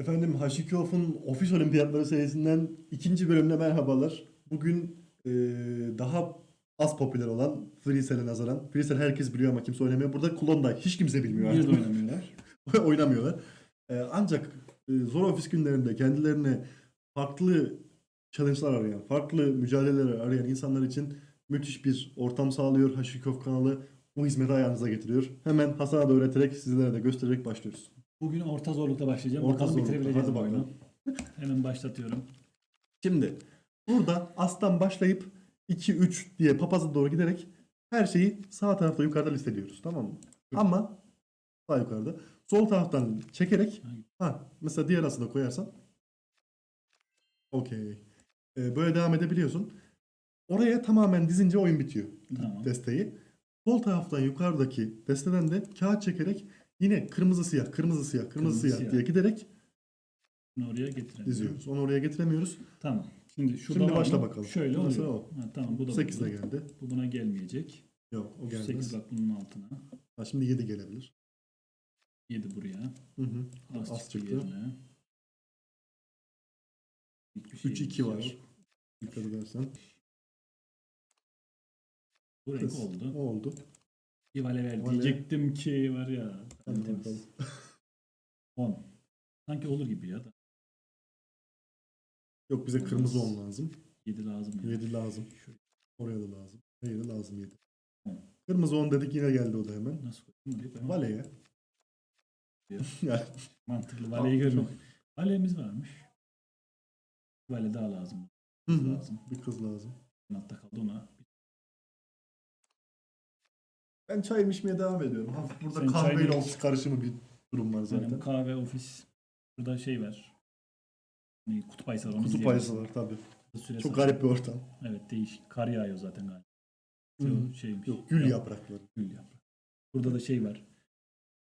Efendim Hashikoff'un Ofis Olimpiyatları serisinden ikinci bölümüne merhabalar. Bugün e, daha az popüler olan Freecel'e nazaran. Freecell herkes biliyor ama kimse oynamıyor. Burada Klondike hiç kimse bilmiyor Bir de artık. oynamıyorlar. Oynamıyorlar. E, ancak e, zor ofis günlerinde kendilerine farklı challenge'lar arayan, farklı mücadeleler arayan insanlar için müthiş bir ortam sağlıyor. Hashikoff kanalı bu hizmeti ayağınıza getiriyor. Hemen Hasan'a da öğreterek sizlere de göstererek başlıyoruz. Bugün orta zorlukta başlayacağım. Orta Bakalım zorlukta, hadi bakalım. Hemen başlatıyorum. Şimdi burada astan başlayıp 2-3 diye papaza doğru giderek her şeyi sağ tarafta yukarıda listeliyoruz. Tamam mı? Ama sağ yukarıda. Sol taraftan çekerek ha mesela diğer ası da koyarsan okey. Ee, böyle devam edebiliyorsun. Oraya tamamen dizince oyun bitiyor. Tamam. Desteği. Sol taraftan yukarıdaki desteden de kağıt çekerek yine kırmızı siyah, kırmızı siyah, kırmızı, Kırmızı siyah, siyah. diye giderek Bunu oraya getirelim. diziyoruz. Onu oraya getiremiyoruz. Tamam. Şimdi şurada Şimdi var başla mı? bakalım. Şöyle Mesela oluyor. o. Ha, tamam bu da 8 de geldi. Bu buna gelmeyecek. Yok o gelmez. 8 bak bunun altına. Ha, şimdi 7 gelebilir. 7 buraya. Hı hı. Az, Az çıktı yerine. Hiçbir şey 3-2 var. yok. Dikkat edersen. Bu renk oldu. O oldu. Bir vale diyecektim ki var ya. Hadi temiz. bakalım. 10. Sanki olur gibi ya da. Yok bize Olmaz. kırmızı 10 lazım. 7 lazım. ya. 7 lazım. Şöyle Oraya da lazım. Hayır lazım 7. Hı. Kırmızı 10 dedik yine geldi o da hemen. nasıl koyayım? Valeye. Yani Mantıklı. Valeyi Çok- görmek. Valemiz varmış. Vale daha lazım. Hı hı. lazım. bir kız lazım. Kanatta kaldı ona. Ben çay içmeye devam ediyorum. Hafif burada Sen kahveyle ofis karışımı bir durum var Benim zaten. kahve, ofis. Burada şey var. Ne, kutup ayısı var. Onu Kutup izleyebilirsin. ayısı var tabii. Süre Çok sarıyor. garip bir ortam. Evet değişik. Kar yağıyor zaten galiba. Hı hı. Yok, şeymiş. Yok gül yaprakları. Gül yaprak. Burada da şey var.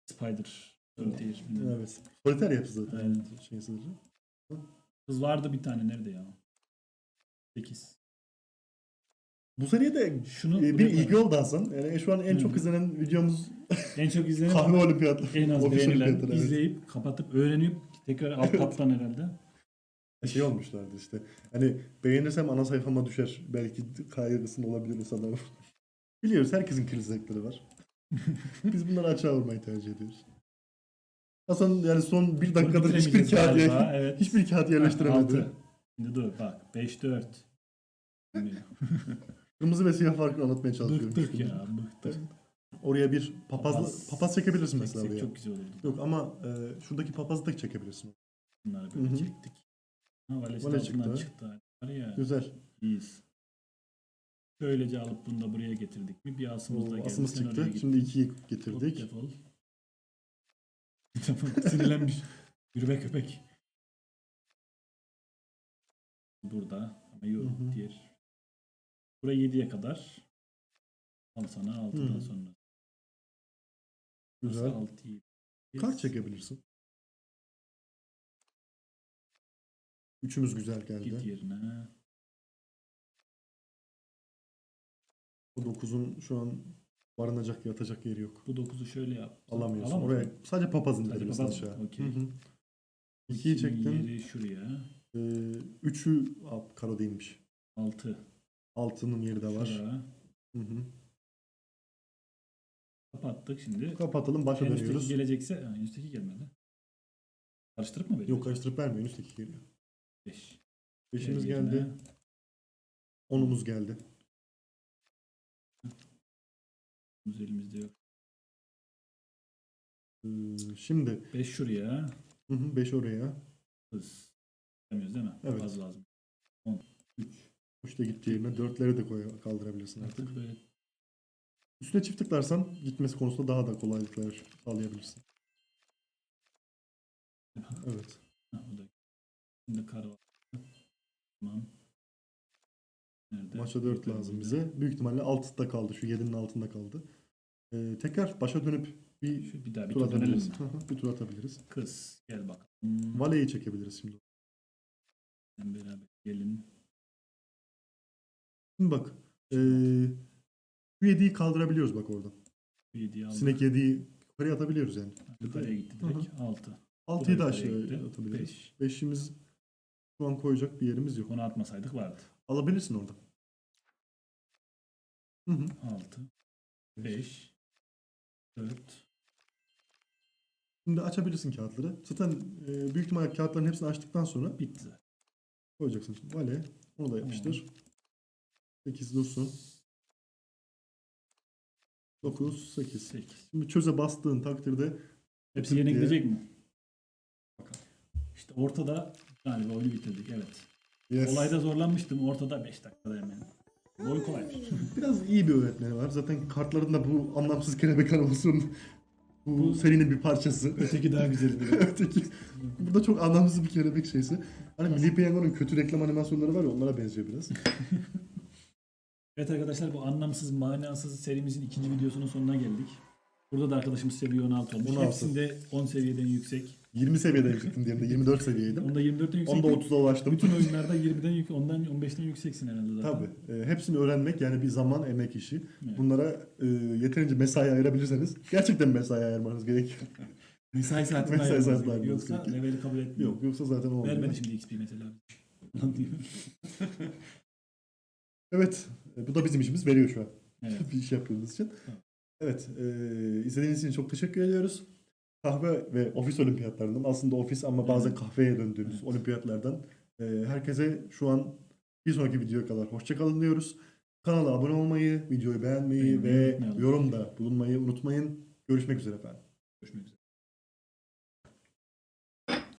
Spider. Solitaire. bilmem. Evet. Soliter yapı zaten. Aynen. Şey sınırı. Kız vardı bir tane. Nerede ya? 8. Bu seriye de Şunu e, bir ilgi oldu Hasan. Yani şu an en Hı. çok izlenen videomuz En çok izlenen kahve olimpiyatları. en az beğenilen evet. izleyip kapatıp öğrenip tekrar alt taptan herhalde. şey olmuşlardı işte. Hani beğenirsem ana sayfama düşer. Belki kaygısında olabilir insanlar. Biliyoruz herkesin kriz zevkleri var. Biz bunları açığa vurmayı tercih ediyoruz. Hasan yani son bir dakikadır hiçbir kağıt, galiba, evet. hiçbir kağıt yerleştiremedi. Altı. Şimdi dur bak 5 4. Kırmızı ve siyah farkını anlatmaya çalışıyorum. Bıktık ya bıktık. Oraya bir papaz, Papaz. papaz çekebilirsin mesela oraya. çok güzel olurdu. Yok ama e, şuradaki papazı da çekebilirsin. Bunları böyle hı. çektik. Ha Vale çıktı. çıktı. Var ya Güzel. iyiyiz. Böylece alıp bunu da buraya getirdik mi? Bir asımız da geldi. asımız Sen çıktı. Şimdi ikiyi Hop, getirdik. defol. Tamam sinirlenmiş. Yürü be köpek. Burada. Ama yok Hı hı. diğer. Buraya 7'ye kadar. Al sana 6'dan Hı. sonra. Güzel. 6'yı. Kart çekebilirsin. Üçümüz güzel Git geldi. yerine. O dokuzun şu an barınacak yatacak yeri yok. Bu 9'u şöyle yap. Alamıyorsun. Alamaz Oraya sadece papaz indirebilirsin aşağı. Okey. Hı hı. İkiyi İkinin çektin. Yeri şuraya. Ee, üçü Aa, karo değilmiş. 6. Altının yeri de var. Şuraya. Hı hı. Kapattık şimdi. Kapatalım başa En üstteki dönüyoruz. gelecekse, ha, en üstteki gelmedi. Karıştırıp mı veriyoruz? Yok karıştırıp vermiyor. En üstteki geliyor. 5. Beşimiz geldi. Onumuz geldi. Elimizde yok. Ee, şimdi 5 şuraya. hı hı, beş oraya. Hız. Demiyoruz değil mi? Evet. Az lazım. 10. 3. Üçte gitti yerine. Dörtleri de koy, kaldırabilirsin artık. Böyle Üstüne çift tıklarsan gitmesi konusunda daha da kolaylıklar sağlayabilirsin. Evet. Ha, o da. Şimdi kar var. Tamam. Nerede? Maça 4 Yukarıda. lazım bize. Büyük ihtimalle altta kaldı. Şu 7'nin altında kaldı. Ee, tekrar başa dönüp bir Şu bir daha bir tur atabiliriz. bir tur atabiliriz. Kız gel bakalım. Valeyi çekebiliriz şimdi. Sen beraber gelin. Şimdi bak. Ee, şu 7'yi kaldırabiliyoruz bak oradan. Bir hediye aldık. Sinek 7'yi yukarıya atabiliyoruz yani. Yukarıya gitti Hı hı. direkt. 6. 6-7 Burayı aşağı buraya gitti. atabiliriz. Beş. 5'imiz şu an koyacak bir yerimiz yok. Onu atmasaydık vardı. Alabilirsin orada. Hı hı. 6 5 4 Şimdi açabilirsin kağıtları. Zaten e, büyük ihtimalle kağıtların hepsini açtıktan sonra bitti koyacaksın. Şimdi vale. Onu da yapıştır. 8 dursun. 9, 8. 8. Şimdi çöze bastığın takdirde Hepsi yerine diye- gidecek mi? Bakalım. İşte ortada galiba oyunu bitirdik evet. yes. Olayda zorlanmıştım ortada 5 dakikada hemen. Bu oyun kolaymış. biraz iyi bir öğretmeni var. Zaten kartlarında bu anlamsız kelebek animasyonu bu, Bu- serinin bir parçası. Öteki daha güzeldi. Öteki. Burada çok anlamsız bir kelebek şeysi. Hani Milli Piyango'nun kötü reklam animasyonları var ya onlara benziyor biraz. Evet arkadaşlar bu anlamsız manasız serimizin ikinci videosunun sonuna geldik. Burada da arkadaşımız seviye 16 olmuş. 16. Hepsinde 10 seviyeden yüksek. 20 seviyeden yüksektim diğerinde 24 seviyeydim. Onda 24'ten yüksek. Onda 30'a ulaştım. Bütün oyunlarda 20'den yük, ondan 15'ten yükseksin herhalde zaten. Tabii. E, hepsini öğrenmek yani bir zaman emek işi. Evet. Bunlara e, yeterince mesai ayırabilirseniz gerçekten mesai ayırmanız gerekiyor. Mesai saatinde Mesai ayırmanız saatinde gerekiyor. ayırmanız Yoksa gerekiyor. leveli kabul etmiyor. Yok yoksa zaten olmuyor. Vermedi şimdi XP mesela. Lan diyor. Evet. Bu da bizim işimiz veriyor şu an. evet. bir iş yaptığımız için. Evet. E, izlediğiniz için çok teşekkür ediyoruz. Kahve ve ofis olimpiyatlarından aslında ofis ama bazen Evet. kahveye döndüğümüz Evet. olimpiyatlardan e, herkese şu an bir sonraki videoya kadar hoşçakalın diyoruz. Kanala abone olmayı, videoyu beğenmeyi Beğenmeyi ve yorumda bulunmayı unutmayın. Görüşmek üzere efendim. Görüşmek üzere.